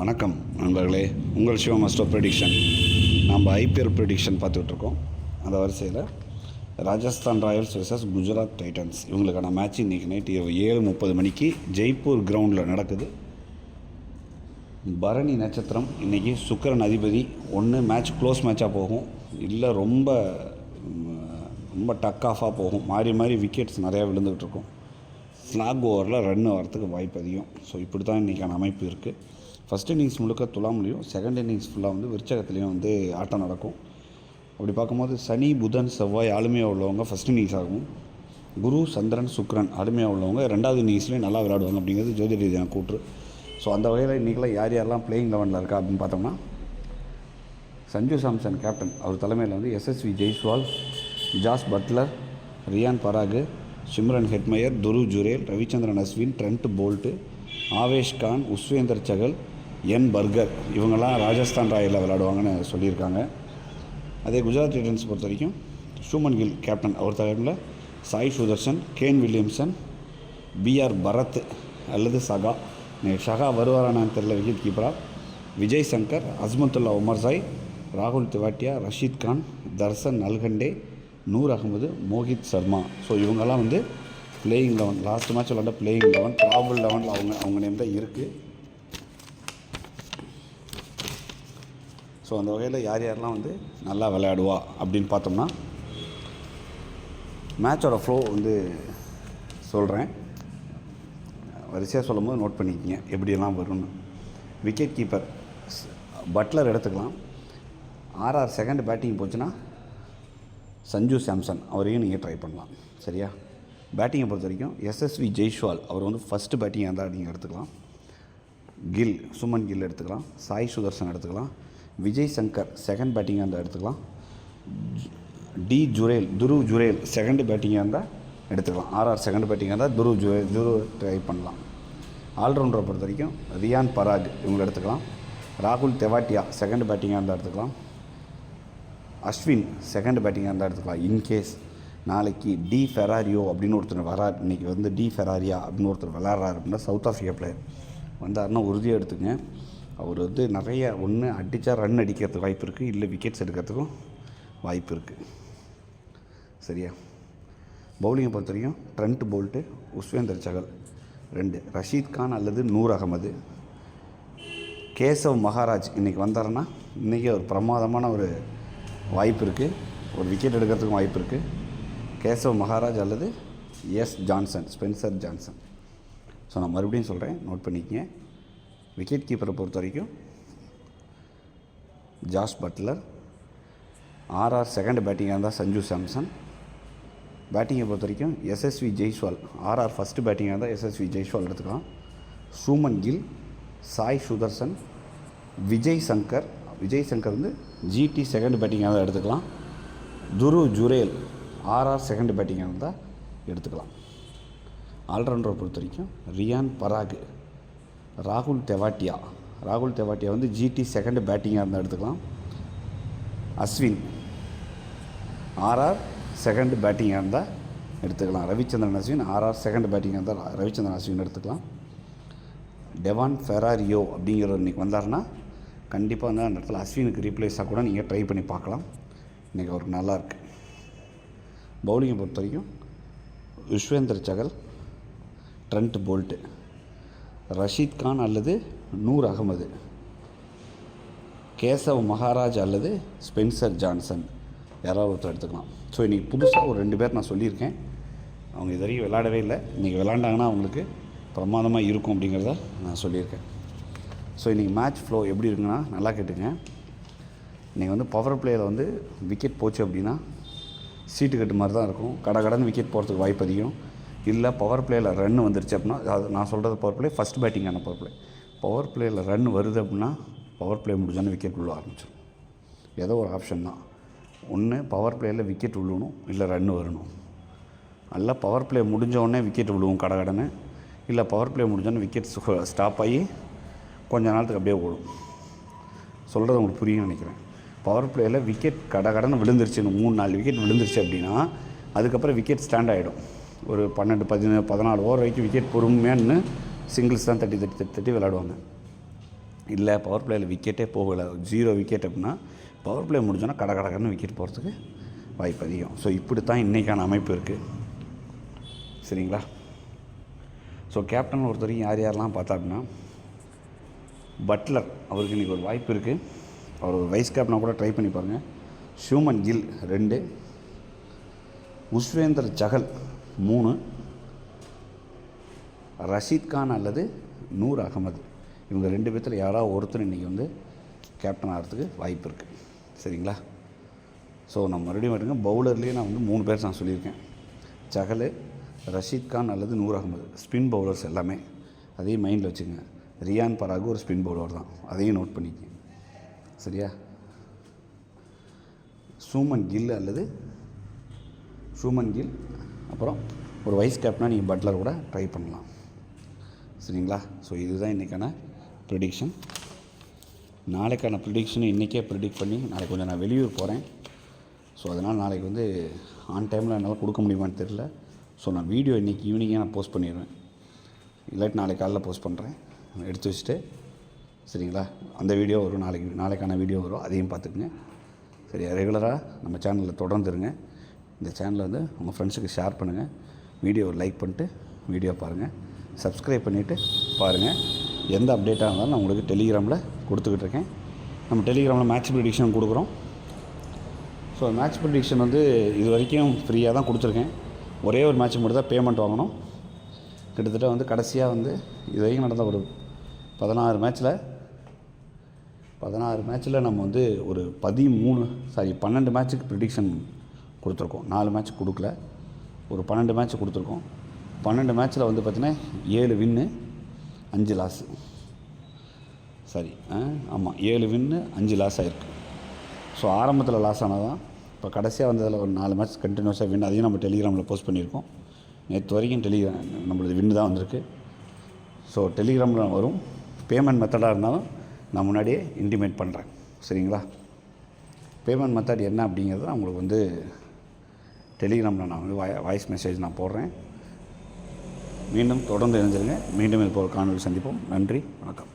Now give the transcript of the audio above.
வணக்கம் நண்பர்களே. உங்கள் சிவ மாஸ்டர் ப்ரெடிக்ஷன். நம்ம ஐபிஎல் ப்ரெடிக்ஷன் பார்த்துட்ருக்கோம். அந்த வரிசையில் Rajasthan Royals vs Gujarat Titans. இவங்களுக்கான மேட்ச் இன்றைக்கி நைட் ஏழு முப்பது மணிக்கு ஜெய்ப்பூர் கிரவுண்டில் நடக்குது. பரணி நட்சத்திரம் இன்றைக்கி சுக்கரன் அதிபதி. ஒன்று மேட்ச் க்ளோஸ் மேட்சாக போகும். இல்லை ரொம்ப ரொம்ப டக் ஆஃபாக போகும். மாறி மாறி விக்கெட்ஸ் நிறையா விழுந்துகிட்ருக்கும். இருக்கும் ஸ்லாக் ஓவரில் ரன் வரத்துக்கு வாய்ப்பு அதிகம். ஸோ இப்படி தான் இன்றைக்கான அமைப்பு இருக்குது ஃபஸ்ட் இன்னிங்ஸ் முழுக்க துலாம்லேயும் செகண்ட் இன்னிங்ஸ் ஃபுல்லாக வந்து விருச்சகத்துலேயும் வந்து ஆட்டம் நடக்கும். அப்படி பார்க்கும்போது சனி புதன் செவ்வாய் ஆளுமையாக உள்ளவங்க ஃபஸ்ட் இன்னிங்ஸ் ஆகும். குரு சந்திரன் சுக்ரன் ஆளுமையாக உள்ளவங்க ரெண்டாவது இன்னிங்ஸ்லேயும் நல்லா விளையாடுவாங்க அப்படிங்கிறது ஜோதி ரீதியான கூற்று. ஸோ அந்த வகையில் இன்றைக்கெல்லாம் யார் யாரெல்லாம் பிளேயிங் லெவனில் இருக்கா அப்படின்னு பார்த்தோம்னா சஞ்சு சாம்சன் கேப்டன் அவர் தலைமையில் வந்து Yashasvi Jaiswal Jos Buttler Riyan Parag Shimron Hetmyer Dhruv Jurel Ravichandran Ashwin Trent Boult Avesh Khan Yuzvendra Chahal என் பர்கர். இவங்கெல்லாம் ராஜஸ்தான் ராயலில் விளையாடுவாங்கன்னு சொல்லியிருக்காங்க. அதே குஜராத் டைட்டன்ஸ் பொறுத்த வரைக்கும் ஷூமன் கில் கேப்டன் அவர் தலைமையில் Sai Sudharsan Kane Williamson BR Bharat அல்லது சகா. ஷகா சகா வருவாரானான்னு தெரியல விக்கெட் கீப்பராக விஜய் சங்கர் அஸ்மத்துல்லா உமர் சாய் ராகுல் திவாட்டியா ரஷீத் கான் தர்சன் நல்கண்டே நூர் அகமது மோஹித் சர்மா. ஸோ இவங்கெல்லாம் வந்து பிளேயிங் லெவன் லாஸ்ட் மேட்ச் விளாண்ட பிளேயிங் லெவன் ட்ராவல் லெவனில் அவங்க அவங்க நேம் தான் இருக்குது ஸோ அந்த வகையில் யார் யாரெல்லாம் வந்து நல்லா விளையாடுவா அப்படின்னு பார்த்தோம்னா மேட்சோட ஃப்ளோ வந்து சொல்கிறேன் வரிசையாக சொல்லும் போது நோட் பண்ணிக்கங்க எப்படியெல்லாம் வரும்னு. விக்கெட் கீப்பர் பட்லர் எடுத்துக்கலாம். ஆர்ஆர் செகண்ட் பேட்டிங் போச்சுன்னா சஞ்சு சாம்சன் அவரையும் நீங்கள் ட்ரை பண்ணலாம். சரியா? பேட்டிங்கை பொறுத்த வரைக்கும் எஸ்எஸ்வி ஜெய்ஷ்வால் அவர் வந்து ஃபஸ்ட்டு பேட்டிங் இருந்தால் நீங்கள் எடுத்துக்கலாம். கில் சுமன் கில் எடுத்துக்கலாம். சாய் சுதர்சன் எடுத்துக்கலாம். விஜய் சங்கர் செகண்ட் பேட்டிங்காக இருந்தால் எடுத்துக்கலாம். டி ஜுரேல் துரு ஜுரேல் செகண்ட் பேட்டிங்காக இருந்தால் எடுத்துக்கலாம். ஆர்ஆர் செகண்ட் பேட்டிங்காக இருந்தால் துரு ஜுரே துரு ட்ரை பண்ணலாம். ஆல்ரவுண்டரை பொறுத்த வரைக்கும் ரியான் பராக் இவங்களை எடுத்துக்கலாம். ராகுல் தெவாட்டியா செகண்ட் பேட்டிங்காக இருந்தால் எடுத்துக்கலாம். அஸ்வின் செகண்ட் பேட்டிங்காக இருந்தால் எடுத்துக்கலாம். இன்கேஸ் நாளைக்கு டி ஃபெராரியோ அப்படின்னு ஒருத்தர் வரார் இன்றைக்கி வந்து டி ஃபெராரியா அப்படின்னு ஒருத்தர் விளாட்றாரு அப்படின்னா சவுத் ஆஃப்ரிக்கா பிளேயர் வந்தாருன்னா உறுதியாக எடுத்துங்க அவர் வந்து நிறைய ஒன்று அடித்தா ரன் அடிக்கிறதுக்கு வாய்ப்பு இருக்குது இல்லை விக்கெட்ஸ் எடுக்கிறதுக்கும் வாய்ப்பு இருக்குது சரியா? பவுலிங்கை பொறுத்த வரைக்கும் ட்ரெண்ட் போல்ட்டு உஸ்வேந்தர் சகல் ரெண்டு. ரஷீத் கான் அல்லது நூர் அகமது. கேசவ் மகாராஜ் இன்றைக்கி வந்தாருன்னா இன்றைக்கி ஒரு பிரமாதமான ஒரு வாய்ப்பு இருக்குது ஒரு விக்கெட் எடுக்கிறதுக்கும் வாய்ப்பு இருக்குது கேசவ் மகாராஜ் அல்லது S Johnson Spencer Johnson. So நான் மறுபடியும் சொல்கிறேன் நோட் பண்ணிக்கங்க. விக்கெட் கீப்பரை பொறுத்த வரைக்கும் ஜாஸ் பட்லர் ஆர்ஆர் செகண்ட் பேட்டிங்காக இருந்தால் சஞ்சு சாம்சன். பேட்டிங்கை பொறுத்த வரைக்கும் எஸ்எஸ்வி ஜெய்ஸ்வால் ஆர்ஆர் ஃபஸ்ட்டு பேட்டிங்காக இருந்தால் எஸ்எஸ்வி ஜெய்ஸ்வால் எடுத்துக்கலாம். சூமன் கில் சாய் சுதர்சன் விஜய் சங்கர் விஜய் சங்கர் வந்து ஜிடி செகண்ட் பேட்டிங்காக தான் எடுத்துக்கலாம். துரு ஜுரேல் ஆர்ஆர் செகண்ட் பேட்டிங்காக இருந்தால் எடுத்துக்கலாம். ஆல்ரவுண்டரை பொறுத்த வரைக்கும் ரியான் பராக் ராகுல் தெவாட்டியா. ராகுல் தெவாட்டியா வந்து ஜிடி செகண்ட் பேட்டிங்காக இருந்தால் எடுத்துக்கலாம். அஸ்வின் ஆர்ஆர் செகண்ட் பேட்டிங்காக இருந்தால் எடுத்துக்கலாம். ரவிச்சந்திரன் அஸ்வின் ஆர்ஆர் செகண்ட் பேட்டிங்காக இருந்தால் ரவிச்சந்திரன் அஸ்வின் எடுத்துக்கலாம். டெவான் ஃபெராரியோ அப்படிங்கிறவர் இன்றைக்கி வந்தாருன்னா கண்டிப்பாக வந்து அந்த இடத்துல அஸ்வினுக்கு ரீப்ளேஸாக கூட நீங்கள் ட்ரை பண்ணி பார்க்கலாம். இன்றைக்கி அவருக்கு நல்லாயிருக்கு பவுலிங்கை பொறுத்த வரைக்கும் விஸ்வேந்தர் சகல் ட்ரெண்ட் போல்ட்டு ரஷீத் கான் அல்லது நூர் அகமது கேசவ் மகாராஜ் அல்லது ஸ்பென்சர் ஜான்சன். யாராவது ஒருத்தர் எடுத்துக்கலாம். ஸோ இன்றைக்கி புதுசாக ஒரு ரெண்டு பேர் நான் சொல்லியிருக்கேன். அவங்க இது வரைக்கும் விளாடவே இல்லை. இன்றைக்கி விளாண்டாங்கன்னா அவங்களுக்கு பிரமாதமாக இருக்கும் அப்படிங்கிறத நான் சொல்லியிருக்கேன். ஸோ இன்றைக்கி மேட்ச் ஃப்ளோ எப்படி இருக்குன்னா நல்லா கேட்டுங்க. இன்றைக்கி வந்து பவர் பிளேயில் வந்து விக்கெட் போச்சு அப்படின்னா சீட்டு கட்டு மாதிரி தான் இருக்கும். கடை கடன் விக்கெட் போகிறதுக்கு வாய்ப்பு அதிகம். இல்லை பவர் பிளேயில் ரன் வந்துருச்சு அப்படின்னா அது நான் சொல்கிறது பவர் பிளே ஃபஸ்ட் பேட்டிங்கான பவர் பிளே பவர் பிளேயில் ரன் வருது அப்படின்னா பவர் பிளே முடிஞ்சோன்னே விக்கெட் விழுவ ஆரம்பிச்சிடும் ஏதோ ஒரு ஆப்ஷன் தான். ஒன்று பவர் பிளேயில் விக்கெட் விழுவணும் இல்லை ரன் வரணும். நல்லா பவர் பிளே முடிஞ்ச உடனே விக்கெட் விழுவும் கடை கடனை இல்லை பவர் பிளே முடிஞ்சோடனே விக்கெட் ஸ்டாப் ஆகி கொஞ்ச நாளத்துக்கு அப்படியே ஓடும். சொல்கிறது உங்களுக்கு புரியும் நினைக்கிறேன். பவர் பிளேயில் விக்கெட் கடை கடன் விழுந்துருச்சு. மூணு நாலு விக்கெட் விழுந்துருச்சு அப்படின்னா அதுக்கப்புறம் விக்கெட் ஸ்டாண்ட் ஆகிடும் ஒரு பன்னெண்டு பதினேழு பதினாலு ஓவர் வரைக்கும் விக்கெட் பொறுமையான்னு சிங்கிள்ஸ் தான் தட்டி தட்டி தட்டி தட்டி விளையாடுவாங்க. இல்லை பவர் பிளேயில் விக்கெட்டே போகலை. ஜீரோ விக்கெட் அப்படின்னா பவர் பிளே முடிஞ்சோன்னா கட கடகடன்னு விக்கெட் போகிறதுக்கு வாய்ப்பு அதிகம். ஸோ இப்படி தான் இன்றைக்கான அமைப்பு இருக்குது சரிங்களா? ஸோ கேப்டன் ஒருத்தரையும் யார் யாரெல்லாம் பார்த்தா அப்படின்னா பட்லர் அவருக்கு இன்றைக்கி ஒரு வாய்ப்பு இருக்குது அவர் ஒரு வைஸ் கேப்டனாக கூட ட்ரை பண்ணி பாருங்கள் ஷூமன் கில் ரெண்டு. உஸ்வேந்தர் சஹல் மூணு. ரஷீத் கான் அல்லது நூர் அகமது இவங்க ரெண்டு பேர்த்தில் யாராவது ஒருத்தர் இன்றைக்கி வந்து கேப்டன் ஆகிறதுக்கு வாய்ப்பு இருக்குது சரிங்களா? ஸோ நான் மறுபடியும் மாட்டேங்க பவுலர்லேயே நான் வந்து மூணு பேர் நான் சொல்லியிருக்கேன். சஹல் ரஷீத் கான் அல்லது நூர் அகமது ஸ்பின் பவுலர்ஸ் எல்லாமே. அதையும் மைண்டில் வச்சுக்கோங்க. ரியான் பராகு ஒரு ஸ்பின் பவுலர் தான். அதையும் நோட் பண்ணிக்க சரியா? சூமன் கில் அல்லது சூமன் கில் அப்புறம் ஒரு வைஸ் கேப்டனாக நீங்கள் பட்லர் கூட ட்ரை பண்ணலாம். சரிங்களா? ஸோ இதுதான் இன்றைக்கான ப்ரிடிக்ஷன் நாளைக்கான ப்ரிடிக்ஷனை இன்றைக்கே ப்ரிடிக்ட் பண்ணி நாளைக்கு கொஞ்சம் நான் வெளியூர் போகிறேன் ஸோ அதனால் நாளைக்கு வந்து ஆன் டைமில் என்னால் கொடுக்க முடியுமான்னு தெரில ஸோ நான் வீடியோ இன்றைக்கி ஈவினிங்கே நான் போஸ்ட் பண்ணிடுவேன் இல்லாட்டி நாளைக்கு காலைல போஸ்ட் பண்ணுறேன் எடுத்து வச்சுட்டு சரிங்களா? அந்த வீடியோ வரும் நாளைக்கு நாளைக்கான வீடியோ வரும் அதையும் பார்த்துக்குங்க. சரி ரெகுலராக நம்ம சேனலில் தொடர்ந்துருங்க இந்த சேனலை வந்து உங்கள் ஃப்ரெண்ட்ஸுக்கு ஷேர் பண்ணுங்கள் வீடியோவை லைக் பண்ணிட்டு வீடியோ பாருங்கள் சப்ஸ்கிரைப் பண்ணிவிட்டு பாருங்கள் எந்த அப்டேட்டாக இருந்தாலும் நான் உங்களுக்கு டெலிகிராமில் கொடுத்துக்கிட்டு இருக்கேன். நம்ம டெலிகிராமில் மேட்ச் ப்ரிடிக்ஷன் கொடுக்குறோம். ஸோ மேட்ச் ப்ரிடிக்ஷன் வந்து இது வரைக்கும் ஃப்ரீயாக தான் கொடுத்துருக்கேன். ஒரே ஒரு மேட்ச் மட்டும் தான் பேமெண்ட் வாங்கணும். கிட்டத்தட்ட வந்து கடைசியாக வந்து இது வரைக்கும் நடந்த ஒரு பதினாறு மேட்ச்சில் பதினாறு மேட்ச்சில் நம்ம வந்து ஒரு பதிமூணு சாரி பன்னெண்டு மேட்ச்சுக்கு ப்ரிடிக்ஷன் கொடுத்துருக்கோம். நாலு மேட்ச் கொடுக்கல. ஒரு பன்னெண்டு மேட்ச் கொடுத்துருக்கோம். பன்னெண்டு மேட்ச்சில் வந்து பார்த்திங்கன்னா ஏழு வின்னு அஞ்சு லாஸு சரி ஆமாம் ஏழு வின்னு அஞ்சு லாஸ் ஆகிருக்கு ஸோ ஆரம்பத்தில் லாஸ் ஆனதான் இப்போ கடைசியாக வந்ததில் ஒரு நாலு மேட்ச் கண்டினியூஸாக வின் அதையும் நம்ம டெலிகிராமில் போஸ்ட் பண்ணியிருக்கோம். நேற்று வரைக்கும் டெலிகிராம் நம்மளது வின்னு தான் வந்திருக்கு. ஸோ டெலிகிராமில் வரும். பேமெண்ட் மெத்தடாக இருந்தாலும் நான் முன்னாடியே இன்டிமேட் பண்ணுறேன் சரிங்களா? பேமெண்ட் மெத்தட் என்ன அப்படிங்கிறது நான் உங்களுக்கு வந்து டெலிகிராமில் நான் வந்து வாய் வாய்ஸ் மெசேஜ் நான் போடுறேன். மீண்டும் தொடர்ந்து இணைஞ்சிருங்க மீண்டும் இது போல் காணொலி சந்திப்போம். நன்றி. வணக்கம்.